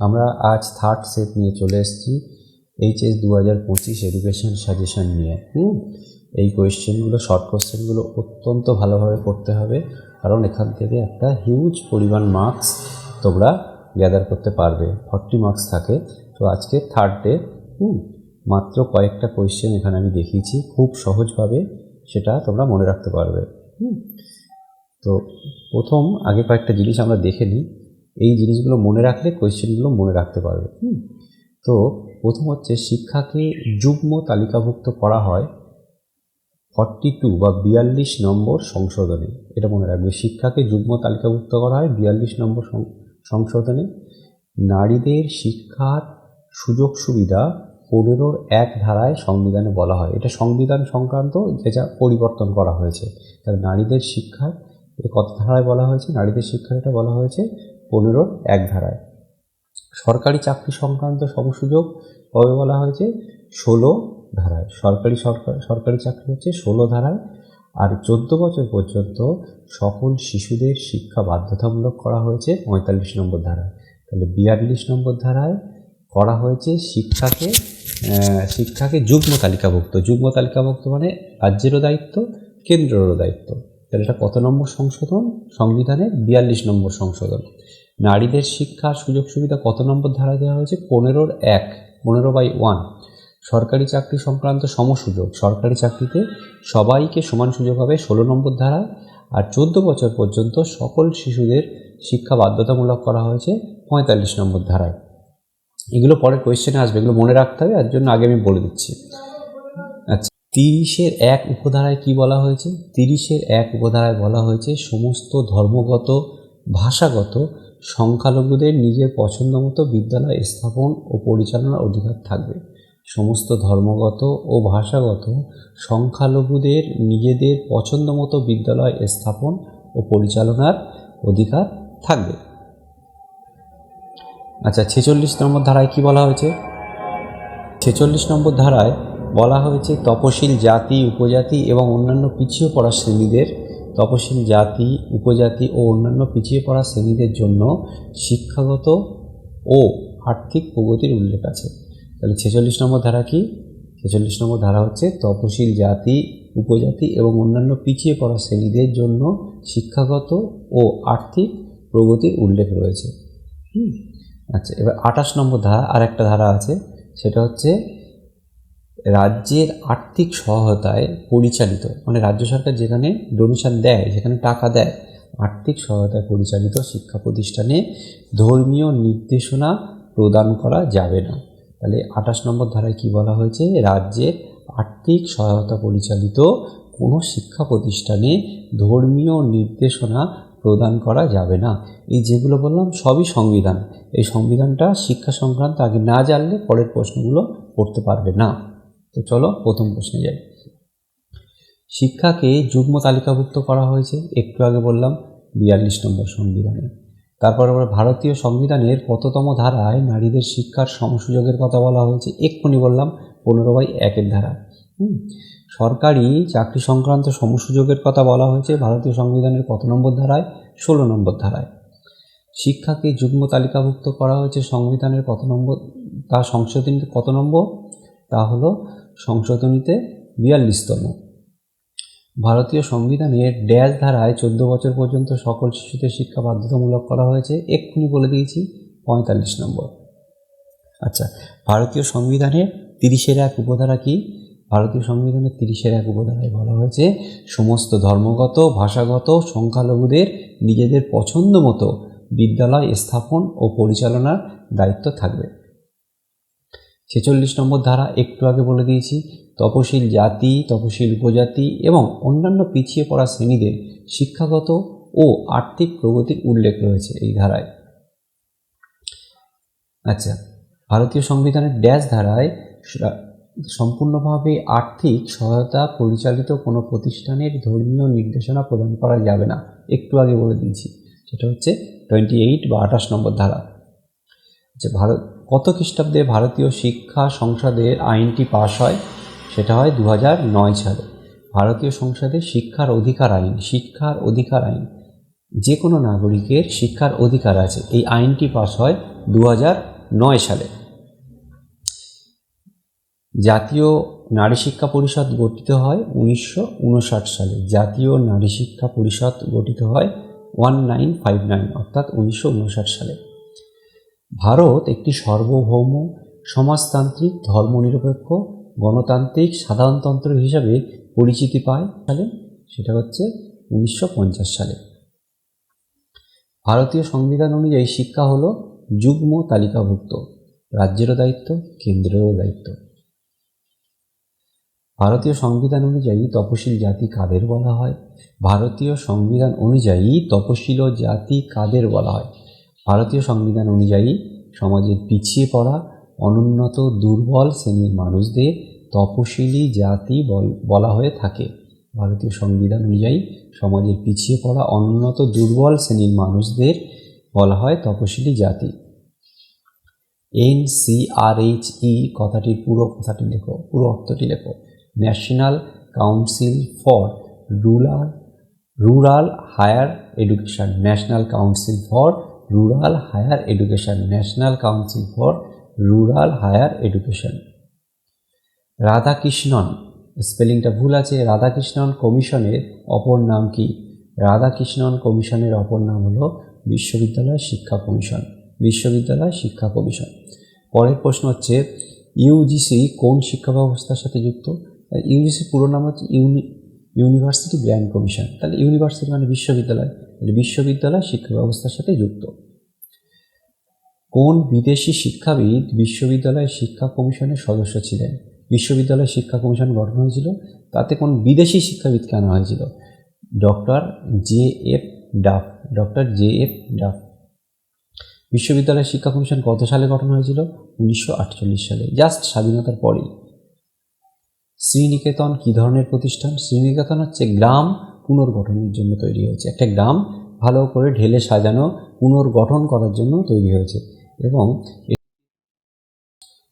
আমরা আজ third set নিয়ে চলে এসেছি এইচএস দু হাজার পঁচিশ এডুকেশন সাজেশন নিয়ে, হুম? এই কোয়েশ্চেনগুলো শর্ট কোয়েশ্চেনগুলো অত্যন্ত ভালোভাবে করতে হবে, কারণ এখান থেকে একটা হিউজ পরিমাণ মার্কস তোমরা গ্যাদার করতে পারবে ফর্টি মার্কস থাকে। তো আজকে থার্ড ডে হুম? মাত্র কয়েকটা কোয়েশ্চেন এখানে আমি দেখিয়েছি, খুব সহজভাবে সেটা তোমরা মনে রাখতে পারবে, হুম? তো প্রথম, আগে কয়েকটা জিনিস আমরা দেখে নিই। এই জিনিসগুলো মনে রাখলে কোয়েশ্চেনগুলো মনে রাখতে পারবে। হুম। তো প্রথম হচ্ছে শিক্ষাকে যুগ্ম তালিকাভুক্ত করা হয় ফর্টি টু বা বিয়াল্লিশ নম্বর সংশোধনে। এটা মনে রাখবে। শিক্ষাকে যুগ্ম তালিকাভুক্ত করা হয় বিয়াল্লিশ নম্বর সংশোধনে। নারীদের শিক্ষার সুযোগ সুবিধা পনেরোর এক ধারায় সংবিধানে বলা হয়। এটা সংবিধান সংক্রান্ত যেটা পরিবর্তন করা হয়েছে। তাহলে নারীদের শিক্ষার কত ধারায় বলা হয়েছে? নারীদের শিক্ষার এটা বলা হয়েছে পনেরোর এক ধারায়। সরকারি চাকরি সংক্রান্ত সমসুযোগ কবে বলা হয়েছে? ষোলো ধারায়। সরকারি সরকার, সরকারি চাকরি হচ্ছে ষোলো ধারায়। আর চোদ্দ বছর পর্যন্ত সকল শিশুদের শিক্ষা বাধ্যতামূলক করা হয়েছে পঁয়তাল্লিশ নম্বর ধারায়। তাহলে বিয়াল্লিশ নম্বর ধারায় করা হয়েছে শিক্ষাকে শিক্ষাকে যুগ্ম তালিকাভুক্ত। যুগ্ম তালিকাভুক্ত মানে রাজ্যেরও দায়িত্ব, কেন্দ্রেরও দায়িত্ব। তাহলে এটা কত নম্বর সংশোধন? সংবিধানের বিয়াল্লিশ নম্বর সংশোধন। নারীদের শিক্ষা, সুযোগ সুবিধা কত নম্বর ধারায় দেওয়া হয়েছে? পনেরোর এক, পনেরো বাই ওয়ান। সরকারি চাকরি সংক্রান্ত সমসুযোগ, সরকারি চাকরিতে সবাইকে সমান সুযোগ হবে ষোলো নম্বর ধারায়। আর চোদ্দ বছর পর্যন্ত সকল শিশুদের শিক্ষা বাধ্যতামূলক করা হয়েছে পঁয়তাল্লিশ নম্বর ধারায়। এগুলো পরে কোয়েশ্চেনে আসবে, এগুলো মনে রাখতে হবে তার জন্য আগে আমি বলে দিচ্ছি। আচ্ছা তিরিশের এক উপধারায় কি বলা হয়েছে? তিরিশের এক উপধারায় বলা হয়েছে, সমস্ত ধর্মগত, ভাষাগত সংখ্যালঘুদের নিজের পছন্দ মতো বিদ্যালয় স্থাপন ও পরিচালনার অধিকার থাকবে। সমস্ত ধর্মগত ও ভাষাগত সংখ্যালঘুদের নিজেদের পছন্দ মতো বিদ্যালয় স্থাপন ও পরিচালনার অধিকার থাকবে। আচ্ছা ছেচল্লিশ নম্বর ধারায় কি বলা হয়েছে? ছেচল্লিশ নম্বর ধারায় বলা হয়েছে, তপশিল জাতি, উপজাতি এবং অন্যান্য পিছিয়ে পড়া শ্রেণীদের তপশিল জাতি, উপজাতি ও অন্যান্য পিছিয়ে পড়া শ্রেণীদের জন্য শিক্ষাগত ও আর্থিক প্রগতির উল্লেখ আছে। তাহলে ছেচল্লিশ নম্বর ধারা কি? ছেচল্লিশ নম্বর ধারা হচ্ছে তপশিল জাতি, উপজাতি এবং অন্যান্য পিছিয়ে পড়া শ্রেণীদের জন্য শিক্ষাগত ও আর্থিক প্রগতির উল্লেখ রয়েছে। আচ্ছা এবার আঠাশ নম্বর ধারা আর একটা ধারা আছে, সেটা হচ্ছে রাজ্যের আর্থিক সহায়তায় পরিচালিত মানে রাজ্য সরকার যেখানে ডোনেশন দেয়, যেখানে টাকা দেয়, আর্থিক সহায়তায় পরিচালিত শিক্ষা প্রতিষ্ঠানে ধর্মীয় নির্দেশনা প্রদান করা যাবে না। তাহলে আঠাশ নম্বর ধারায় কি বলা হয়েছে? রাজ্যের আর্থিক সহায়তা পরিচালিত কোনো শিক্ষা প্রতিষ্ঠানে ধর্মীয় নির্দেশনা প্রদান করা যাবে না। এই যেগুলো বললাম, সবই সংবিধান। এই সংবিধানটা শিক্ষা সংক্রান্ত আগে না জানলে পরের প্রশ্নগুলো করতে পারবে না। তো চলো প্রথম প্রশ্নে যাই। শিক্ষাকে যুগ্ম তালিকাভুক্ত করা হয়েছে, একটু আগে বললাম বিয়াল্লিশ নম্বর সংবিধানে। তারপর আবার ভারতীয় সংবিধানের কততম ধারায় নারীদের শিক্ষার সমসুযোগের কথা বলা হয়েছে, এক্ষুনি বললাম পনেরো বাই একের ধারা। সরকারি চাকরি সংক্রান্ত সমসুযোগের কথা বলা হয়েছে, ভারতীয় সংবিধানের কত নম্বর ধারায়? ষোলো নম্বর ধারায়। শিক্ষাকে যুগ্ম তালিকাভুক্ত করা হয়েছে সংবিধানের কত নম্বর, তা সংশোধনীতে কত নম্বর? তা হলো সংশোধনীতে বিয়াল্লিশতম। ভারতীয় সংবিধানের ড্যাশ ধারায় চোদ্দ বছর পর্যন্ত সকল শিশুদের শিক্ষা বাধ্যতামূলক করা হয়েছে, এক্ষুনি বলে দিয়েছি পঁয়তাল্লিশ নম্বর। আচ্ছা ভারতীয় সংবিধানের তিরিশের এক উপধারা কি? ভারতীয় সংবিধানের তিরিশের এক উপধারায় বলা হয়েছে, সমস্ত ধর্মগত, ভাষাগত, সংখ্যালঘুদের নিজেদের পছন্দ মতো বিদ্যালয় স্থাপন ও পরিচালনার দায়িত্ব থাকবে। ছেচল্লিশ নম্বর ধারা একটু আগে বলে দিয়েছি, তপশিল জাতি, তপশিল উপজাতি এবং অন্যান্য পিছিয়ে পড়া শ্রেণীদের শিক্ষাগত ও আর্থিক প্রগতির উল্লেখ রয়েছে এই ধারায়। আচ্ছা ভারতীয় সংবিধানের ড্যাশ ধারায় সম্পূর্ণভাবে আর্থিক সহায়তা পরিচালিত কোনো প্রতিষ্ঠানের ধর্মীয় নির্দেশনা প্রদান করা যাবে না, একটু আগে বলে দিয়েছি। সেটা হচ্ছে টোয়েন্টি এইট বা আঠাশ নম্বর ধারা। যে ভারত কত খ্রিস্টাব্দে ভারতীয় শিক্ষা সংসদের আইনটি পাশ হয়? সেটা হয় দু নয় সালে। ভারতীয় সংসদে শিক্ষার অধিকার আইন, শিক্ষার অধিকার আইন। যে কোনো নাগরিকের শিক্ষার অধিকার আছে। এই আইনটি পাশ হয় দু নয় সালে। জাতীয় নারী শিক্ষা পরিষদ গঠিত হয় উনিশশো উনষাট সালে। জাতীয় নারী শিক্ষা পরিষদ গঠিত হয় ওয়ান নাইন ফাইভ নাইন, অর্থাৎ উনিশশো উনষাট সালে। ভারত একটি সার্বভৌম সমাজতান্ত্রিক, ধর্মনিরপেক্ষ, গণতান্ত্রিক, সাধারণতন্ত্র হিসাবে পরিচিতি পায় সালে, সেটা হচ্ছে উনিশশো পঞ্চাশ সালে। ভারতীয় সংবিধান অনুযায়ী শিক্ষা হলো যুগ্ম তালিকাভুক্ত, রাজ্যেরও দায়িত্ব, কেন্দ্রেরও দায়িত্ব। ভারতীয় সংবিধান অনুযায়ী তপশিল জাতি কাদের বলা হয়? ভারতীয় সংবিধান অনুযায়ী তপশিল জাতি কাদের বলা হয়? ভারতীয় সংবিধান অনুযায়ী সমাজের পিছিয়ে পড়া অনুন্নত, দুর্বল শ্রেণির মানুষদের তপশিলি জাতি বল- হয়ে থাকে। ভারতীয় সংবিধান অনুযায়ী সমাজের পিছিয়ে পড়া অনুন্নত, দুর্বল শ্রেণির মানুষদের বলা হয় তপশিলি জাতি। N C R H E কথাটির পুরো কথাটি লেখো, পুরো অর্থটি লেখো। National council for rural rural higher education, national council for rural higher education national council for rural higher education Radhakrishnan, স্পেলিংটা ভুল আছে, রাধাকৃষ্ণন কমিশনের অপর নাম কি? রাধাকৃষ্ণন কমিশনের অপর নাম হলো বিশ্ববিদ্যালয় শিক্ষা কমিশন, বিশ্ববিদ্যালয় শিক্ষা কমিশন। পরের প্রশ্ন হচ্ছে ইউজিসি কোন শিক্ষা ব্যবস্থার সাথে যুক্ত? ইউজিসি পুরো নাম হচ্ছে ইউনি ইউনিভার্সিটি গ্র্যান্ড কমিশন, তাহলে ইউনিভার্সিটি মানে বিশ্ববিদ্যালয়, তাহলে বিশ্ববিদ্যালয় শিক্ষা ব্যবস্থার সাথে যুক্ত। কোন বিদেশি শিক্ষাবিদ বিশ্ববিদ্যালয় শিক্ষা কমিশনের সদস্য ছিলেন? বিশ্ববিদ্যালয় শিক্ষা কমিশন গঠন হয়েছিল, তাতে কোন বিদেশি শিক্ষাবিদকে আনা হয়েছিল? Doctor J F Duff, doctor J F Duff. বিশ্ববিদ্যালয় শিক্ষা কমিশন কত সালে গঠন হয়েছিল? উনিশশো আটচল্লিশ সালে, জাস্ট স্বাধীনতার পরেই। শ্রীনিকেতন কী ধরনের প্রতিষ্ঠান? শ্রীনিকেতন হচ্ছে গ্রাম পুনর্গঠনের জন্য তৈরি হয়েছে। একটা গ্রাম ভালো করে ঢেলে সাজানো, পুনর্গঠন করার জন্য তৈরি হয়েছে এবং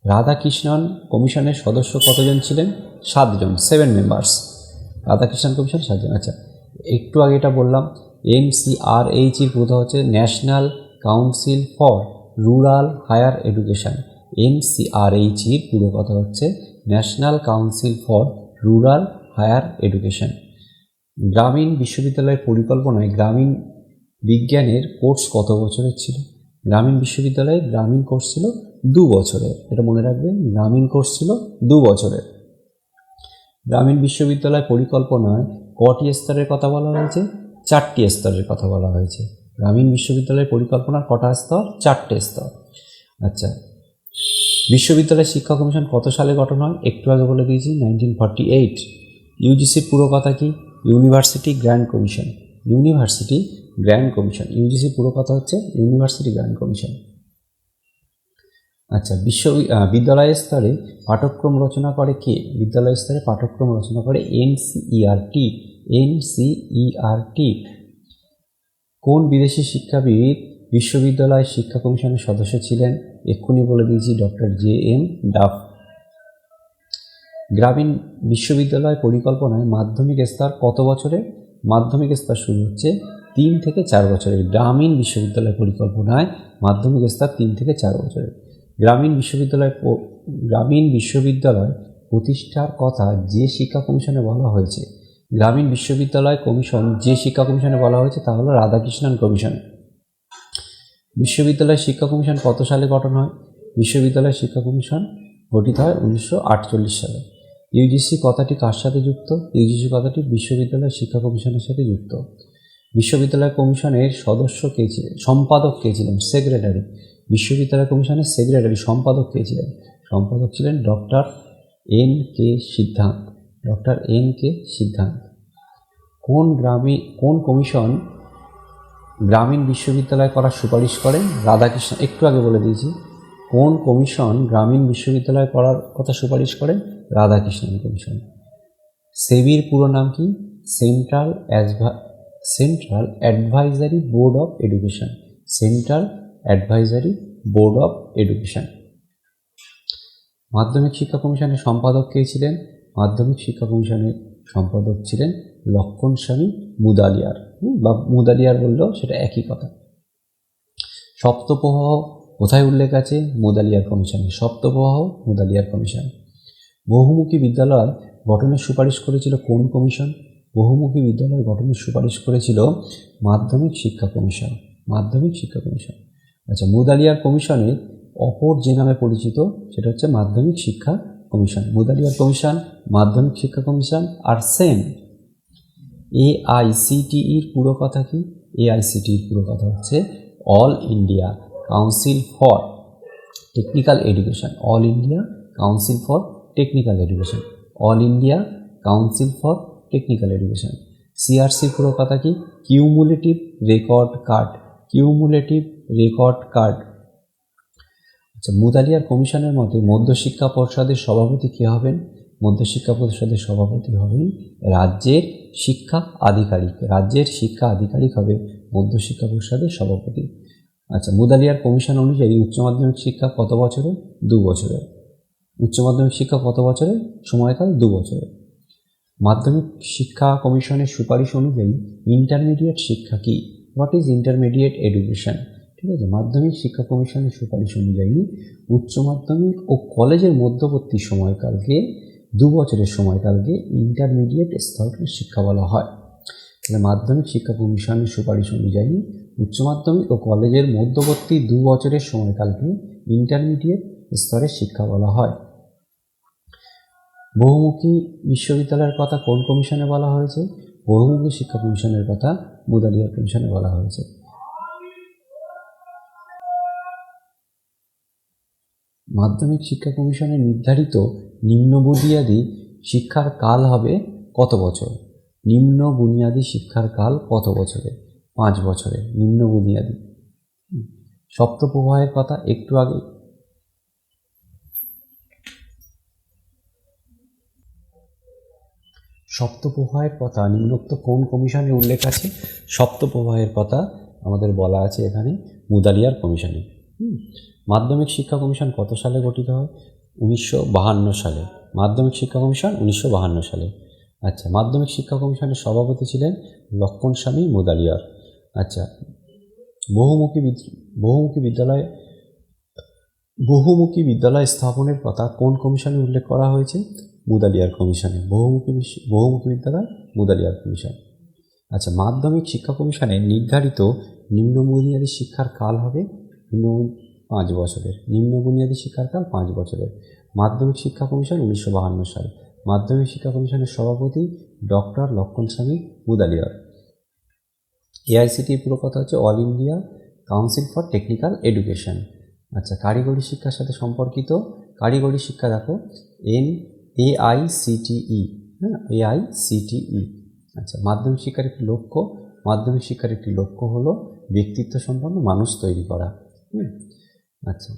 রাধাকৃষ্ণন কমিশনের সদস্য কতজন ছিলেন? সাতজন সেভেন মেম্বার্স রাধাকৃষ্ণন কমিশন সাতজন। আচ্ছা একটু আগে এটা বললাম, এনসিআরএইচ এর হচ্ছে national council for rural higher education. NCRH এর পুরো কথা হচ্ছে national council for rural higher education গ্রামীণ বিশ্ববিদ্যালয়ের পরিকল্পনায় গ্রামীণ বিজ্ঞানের কোর্স কত বছরের ছিল? গ্রামীণ বিশ্ববিদ্যালয়ে গ্রামীণ কোর্স ছিল দু বছরের। এটা মনে রাখবেন, গ্রামীণ কোর্স ছিল দু বছরের। গ্রামীণ বিশ্ববিদ্যালয় পরিকল্পনায় কটি স্তরের কথা বলা হয়েছে? চারটি স্তরের কথা বলা হয়েছে। গ্রামীণ বিশ্ববিদ্যালয়ের পরিকল্পনার কটা স্তর? চারটে স্তর। আচ্ছা বিশ্ববিদ্যালয় শিক্ষা কমিশন কত সালে গঠন হয়? একটু আগে বলে দিয়েছি নাইনটিন ফর্টি এইট ইউজিসির পুরো কথা কি? University grand commission university grand commission ইউজিসির পুরো কথা হচ্ছে ইউনিভার্সিটি গ্র্যান্ড কমিশন আচ্ছা বিশ্ব বিদ্যালয় স্তরে পাঠ্যক্রম রচনা করে কে? বিদ্যালয় স্তরে পাঠ্যক্রম রচনা করে এনসিইআরটি এনসিইআরটি কোন বিদেশি শিক্ষাবিদ বিশ্ববিদ্যালয় শিক্ষা কমিশনের সদস্য ছিলেন? এক্ষুনি বলে দিয়েছি, ডক্টর জে এম ডাফ। গ্রামীণ বিশ্ববিদ্যালয় পরিকল্পনায় মাধ্যমিক স্তর কত বছরে? মাধ্যমিক স্তর শুরু হচ্ছে তিন থেকে চার বছরের গ্রামীণ বিশ্ববিদ্যালয় পরিকল্পনায় মাধ্যমিক স্তর তিন থেকে চার বছরের গ্রামীণ বিশ্ববিদ্যালয় গ্রামীণ বিশ্ববিদ্যালয় প্রতিষ্ঠার কথা যে শিক্ষা কমিশনে বলা হয়েছে, গ্রামীণ বিশ্ববিদ্যালয় কমিশন যে শিক্ষা কমিশনে বলা হয়েছে তা হলো রাধাকৃষ্ণন কমিশন। বিশ্ববিদ্যালয় শিক্ষা কমিশন কত সালে গঠন হয়? বিশ্ববিদ্যালয় শিক্ষা কমিশন গঠিত হয় উনিশশো আটচল্লিশ সালে। ইউজিসি কথাটি কার সাথে যুক্ত? ইউজিসি কথাটি বিশ্ববিদ্যালয় শিক্ষা কমিশনের সাথে যুক্ত। বিশ্ববিদ্যালয় কমিশনের সদস্য কে ছিলেন সম্পাদক কে ছিলেন? সেক্রেটারি। বিশ্ববিদ্যালয় কমিশনের সেক্রেটারি সম্পাদক কে ছিলেন? সম্পাদক ছিলেন ডক্টর এন কে সিদ্ধান্ত। ডক্টর এন কে সিদ্ধান্ত। কোন গ্রামে, কোন কমিশন গ্রামীণ বিশ্ববিদ্যালয় করার সুপারিশ করেন। রাধাকৃষ্ণ, একটু আগে বলে দিয়েছি, কোন কমিশন গ্রামীণ বিশ্ববিদ্যালয় করার কথা সুপারিশ করেন? রাধাকৃষ্ণন কমিশন। সেবির পুরো নাম কি? Central central advisory board of education. Central advisory board of education. মাধ্যমিক শিক্ষা কমিশনের সম্পাদক কে ছিলেন? মাধ্যমিক শিক্ষা কমিশনের সম্পাদক ছিলেন লক্ষণ স্বামী মুদালিয়ার। বা মুদালিয়ার বললেও সেটা একই কথা। সপ্তপহ কোথায় উল্লেখ আছে? মুদালিয়ার কমিশনে। সপ্তপ্রবাহ মুদালিয়ার কমিশন। বহুমুখী বিদ্যালয় গঠনের সুপারিশ করেছিল কোন কমিশন? বহুমুখী বিদ্যালয় গঠনের সুপারিশ করেছিল মাধ্যমিক শিক্ষা কমিশন। মাধ্যমিক শিক্ষা কমিশন। আচ্ছা মুদালিয়ার কমিশনের অপর যে নামে পরিচিত, সেটা হচ্ছে মাধ্যমিক শিক্ষা কমিশন মুদালিয়ার কমিশন, মাধ্যমিক শিক্ষা কমিশন আর সেম এআইসিটিইর পুরো কথা কি? এআইসিটির পুরো কথা হচ্ছে all India council for technical education. All India council for technical education. All India council for technical education. CRC পুরো কথা কি? Cumulative record card. Cumulative record card. আচ্ছা মুদালিয়ার কমিশনের মতে মধ্যশিক্ষা পর্ষদের সভাপতি কে হবেন? মধ্যশিক্ষা পরিষদের সভাপতি হবেন রাজ্যের শিক্ষা আধিকারিক। রাজ্যের শিক্ষা আধিকারিক হবে মধ্যশিক্ষা পরিষদের সভাপতি। আচ্ছা মুদালিয়ার কমিশন অনুযায়ী উচ্চ মাধ্যমিক শিক্ষা কত বছরে? দু বছরে। উচ্চ মাধ্যমিক শিক্ষা কত বছরে? সময়কাল দু বছরে। মাধ্যমিক শিক্ষা কমিশনের সুপারিশ অনুযায়ী ইন্টারমিডিয়েট শিক্ষা কি? What is intermediate education? ঠিক আছে? মাধ্যমিক শিক্ষা কমিশনের সুপারিশ অনুযায়ী উচ্চ মাধ্যমিক ও কলেজের মধ্যবর্তী সময়কালকে, দু বছরের সময়কালকে ইন্টারমিডিয়েট স্তরের শিক্ষা বলা হয়। তাহলে মাধ্যমিক শিক্ষা কমিশনের সুপারিশ অনুযায়ী উচ্চ মাধ্যমিক ও কলেজের মধ্যবর্তী দু বছরের সময়কালকে ইন্টারমিডিয়েট স্তরের শিক্ষা বলা হয়। বহুমুখী বিশ্ববিদ্যালয়ের কথা কোন কমিশনে বলা হয়েছে? বহুমুখী শিক্ষা কমিশনের কথা মুদালিয়ার কমিশনে বলা হয়েছে। মাধ্যমিক শিক্ষা কমিশনের নির্ধারিত নিম্ন বুনিয়াদী শিক্ষার কাল হবে কত বছর? নিম্ন বুনিয়াদী শিক্ষার কাল কত বছরে? পাঁচ বছরে। নিম্ন বুনিয়াদী। সপ্তপ্রবাহের কথা একটু আগে। সপ্তপ্রবাহের কথা নিম্নোক্ত কোন কমিশনে উল্লেখ আছে? সপ্তপ্রবাহের কথা আমাদের বলা আছে এখানে মুদালিয়ার কমিশনে। মাধ্যমিক শিক্ষা কমিশন কত সালে গঠিত হয়? উনিশশো বাহান্ন সালে। মাধ্যমিক শিক্ষা কমিশন উনিশশো বাহান্ন সালে। আচ্ছা মাধ্যমিক শিক্ষা কমিশনের সভাপতি ছিলেন লক্ষণ স্বামী মুদালিয়ার। আচ্ছা বহুমুখী বহুমুখী বিদ্যালয় বহুমুখী বিদ্যালয় স্থাপনের কথা কোন কমিশনে উল্লেখ করা হয়েছে? মুদালিয়ার কমিশনে। বহুমুখী বহুমুখী বিদ্যালয়, মুদালিয়ার কমিশন। আচ্ছা মাধ্যমিক শিক্ষা কমিশনের নির্ধারিত নিম্ন শিক্ষার কাল হবে নিম্ন পাঁচ বছরের নিম্ন বুনিয়াদী শিক্ষার কাল পাঁচ বছরের। মাধ্যমিক শিক্ষা কমিশন উনিশশো বাহান্ন সাল। মাধ্যমিক শিক্ষা কমিশনের সভাপতি ডক্টর লক্ষণ স্বামী মুদালিয়ার। এআইসিটির পুরো কথা হচ্ছে all India council for technical education. আচ্ছা কারিগরি শিক্ষার সাথে সম্পর্কিত, কারিগরি শিক্ষা দেখো, এন এআইসিটিই হ্যাঁ এআইসিটিই। আচ্ছা মাধ্যমিক শিক্ষার একটি লক্ষ্য, মাধ্যমিক শিক্ষার একটি লক্ষ্য হলো ব্যক্তিত্ব সম্পন্ন মানুষ তৈরি করা। আচ্ছা।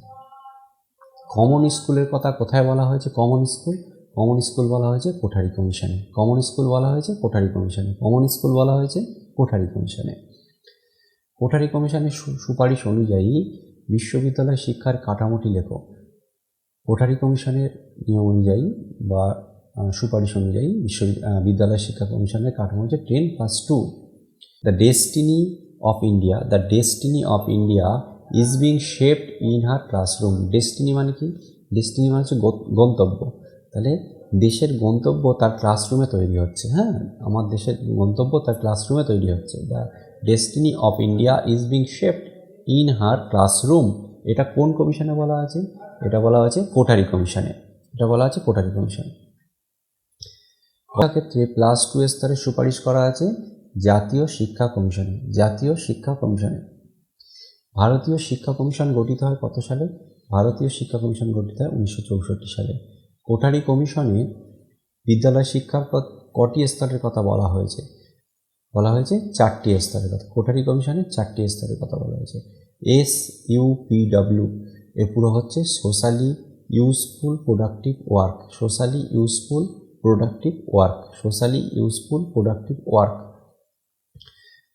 কমন স্কুলের কথা কোথায় বলা হয়েছে? কমন স্কুল কমন স্কুল বলা হয়েছে কোঠারি কমিশনে কমন স্কুল বলা হয়েছে কোঠারি কমিশনে কমন স্কুল বলা হয়েছে কোঠারি কমিশনে কোঠারি কমিশনের সুপারিশ অনুযায়ী বিশ্ববিদ্যালয় শিক্ষার কাঠামোটি লেখো। কোঠারি কমিশনের নিয়ম অনুযায়ী বা সুপারিশ অনুযায়ী বিশ্ববিদ্যালয় শিক্ষা কমিশনের কাঠামো হচ্ছে ten plus two the destiny of India the destiny of India is being shaped in her classroom destiny মানে কি? ডেস্টিনি মানে হচ্ছে গন্তব্য। তাহলে দেশের গন্তব্য তার ক্লাসরুমে তৈরি হচ্ছে হ্যাঁ? আমার দেশের গন্তব্য তার ক্লাসরুমে তৈরি হচ্ছে। The destiny of India is being shaped in her classroom এটা কোন কমিশনে বলা আছে? এটা বলা হয়েছে কোঠারি কমিশনে এটা বলা আছে কোঠারি কমিশন ক্ষেত্রে প্লাস টু স্তরে সুপারিশ করা আছে জাতীয় শিক্ষা কমিশনে জাতীয় শিক্ষা কমিশনে ভারতীয় শিক্ষা কমিশন গঠিত হয় কত সালে? ভারতীয় শিক্ষা কমিশন গঠিত হয় উনিশশো চৌষট্টি সালে। কোঠারি কমিশনে বিদ্যালয় শিক্ষার কটি স্তরের কথা বলা হয়েছে? বলা হয়েছে চারটি স্তরের কথা। কোঠারি কমিশনে চারটি স্তরের কথা বলা হয়েছে। এস, ইউ ইউপিডব্লিউ এর পুরো হচ্ছে socially useful productive work socially useful productive work socially useful productive work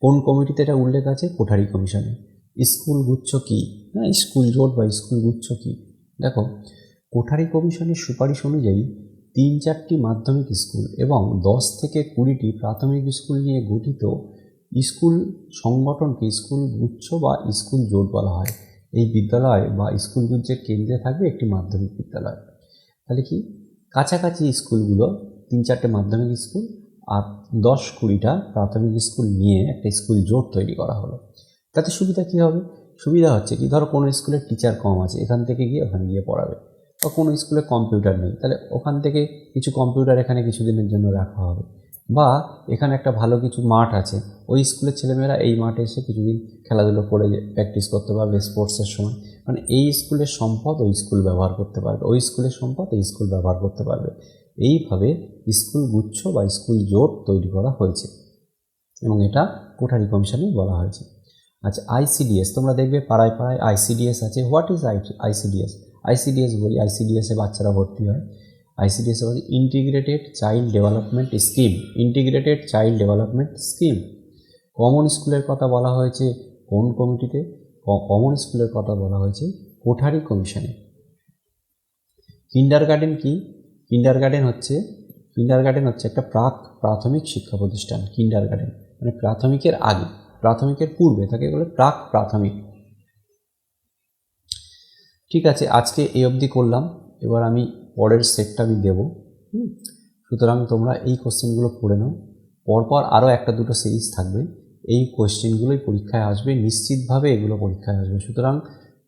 কোন কমিটিতে এটা উল্লেখ আছে? কোঠারি কমিশনে। স্কুল গুচ্ছ কী? হ্যাঁ স্কুল জোট বা স্কুল গুচ্ছ কী? দেখো, কোঠারি কমিশনের সুপারিশ অনুযায়ী তিন চারটি মাধ্যমিক স্কুল এবং দশ থেকে কুড়িটি প্রাথমিক স্কুল নিয়ে গঠিত স্কুল সংগঠনকে স্কুল গুচ্ছ বা স্কুল জোট বলা হয়। এই বিদ্যালয় বা স্কুলগুলোর কেন্দ্রে থাকবে একটি মাধ্যমিক বিদ্যালয়। তাহলে কি? কাছাকাছি স্কুলগুলো তিন চারটে মাধ্যমিক স্কুল আর দশ কুড়িটা প্রাথমিক স্কুল নিয়ে একটা স্কুল জোট তৈরি করা হলো। তাতে সুবিধা কী হবে? সুবিধা হচ্ছে কি, ধরো কোনো স্কুলের টিচার কম আছে, এখান থেকে গিয়ে ওখানে গিয়ে পড়াবে। বা কোনো স্কুলে কম্পিউটার নেই, তাহলে ওখান থেকে কিছু কম্পিউটার এখানে কিছুদিনের জন্য রাখা হবে। বা এখানে একটা ভালো কিছু মাঠ আছে, ওই স্কুলের ছেলেমেয়েরা এই মাঠে এসে কিছুদিন খেলাধুলো করে প্র্যাকটিস করতে পারবে স্পোর্টসের সময়। মানে এই স্কুলের সম্পদ ওই স্কুল ব্যবহার করতে পারবে, ওই স্কুলের সম্পদ এই স্কুল ব্যবহার করতে পারবে। এইভাবে স্কুল গুচ্ছ বা স্কুল জোট তৈরি করা হয়েছে এবং এটা কোঠারি কমিশনে বলা হয়েছে। আচ্ছা আইসিডিএস তোমরা দেখবে পাড়ায় পাড়ায় আইসিডিএস আছে। What is I ICDS ICDS বলি আইসিডিএসে বাচ্চারা ভর্তি হয়। আইসিডিএস বলছে integrated child development scheme integrated child development scheme common স্কুলের কথা বলা হয়েছে কোন কমিটিতে? কমন স্কুলের কথা বলা হয়েছে কোঠারি কমিশনে। কিন্ডার গার্ডেন কি? কিন্ডার গার্ডেন হচ্ছে কিন্ডার গার্ডেন হচ্ছে একটা প্রাক, প্রাথমিক শিক্ষা প্রতিষ্ঠান কিন্ডার গার্ডেন মানে প্রাথমিকের আগে। প্রাথমিকের পূর্বে, তাকে বলে প্রাক প্রাথমিক। ঠিক আছে, আজকে এই অবধি করলাম। এবার আমি পরের সেটটা আমি দেবো? সুতরাং তোমরা এই কোশ্চেনগুলো পড়ে নাও। পরপর আরও একটা দুটো সিরিজ থাকবে। এই কোশ্চেনগুলোই পরীক্ষায় আসবে, নিশ্চিতভাবে এগুলো পরীক্ষায় আসবে। সুতরাং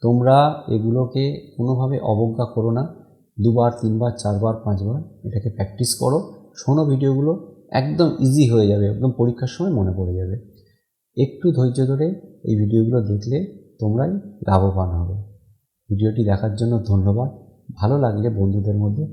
তোমরা এগুলোকে কোনোভাবে অবজ্ঞা করো না। দুবার, তিনবার, চারবার, পাঁচবার এটাকে প্র্যাকটিস করো। শোনো ভিডিওগুলো, একদম ইজি হয়ে যাবে, একদম পরীক্ষার সময় মনে পড়ে যাবে। একটু ধৈর্য ধরে এই ভিডিওগুলো দেখলে তোমরাই লাভবান হবে। ভিডিওটি দেখার জন্য ধন্যবাদ। ভালো লাগলে বন্ধুদের মধ্যে